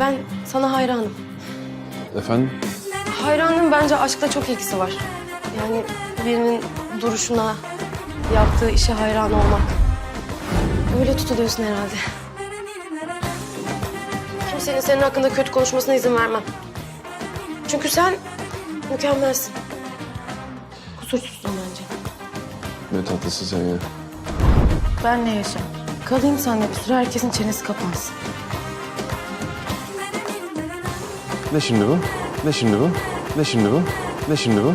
Ben sana hayranım. Efendim? Hayranım bence aşkla çok ilgisi var. Yani birinin duruşuna, yaptığı işe hayran olmak. Öyle tutuluyorsun herhalde. Kimsenin senin hakkında kötü konuşmasına izin vermem. Çünkü sen mükemmelsin. Kusursuzsun bence. Ne tatlısın sen ya. Ben ne yaşam? Kalayım seninle bir süre herkesin çenesi kapansın. Ne şimdi bu? Ne şimdi bu? Ne şimdi bu? Ne şimdi bu?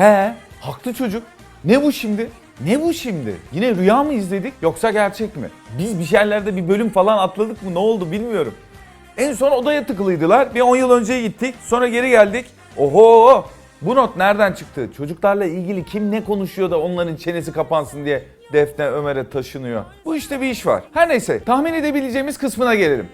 He, haklı çocuk. Ne bu şimdi? Ne bu şimdi? Yine rüya mı izledik yoksa gerçek mi? Biz bir şeylerde bir bölüm falan atladık mı ne oldu bilmiyorum. En son odaya tıkılıydılar. Bir 10 yıl önce gittik. Sonra geri geldik. Oho! Bu not nereden çıktı? Çocuklarla ilgili kim ne konuşuyor da onların çenesi kapansın diye Defne Ömer'e taşınıyor. Bu işte bir iş var. Her neyse tahmin edebileceğimiz kısmına gelelim.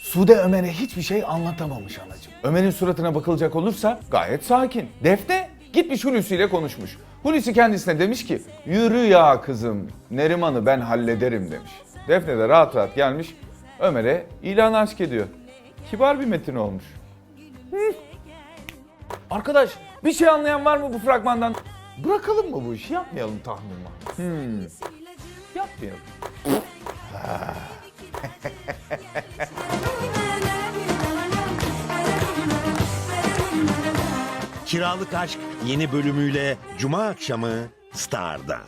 Sude Ömer'e hiçbir şey anlatamamış anacığım. Ömer'in suratına bakılacak olursa gayet sakin. Defne gitmiş Hulusi ile konuşmuş. Hulusi kendisine demiş ki yürü ya kızım Neriman'ı ben hallederim demiş. Defne de rahat rahat gelmiş Ömer'e ilan aşk ediyor. Kibar bir metin olmuş. Arkadaş bir şey anlayan var mı bu fragmandan? Bırakalım mı bu işi yapmayalım tahmin Hmm. Yapmayalım. Kiralık Aşk yeni bölümüyle Cuma akşamı Star'da.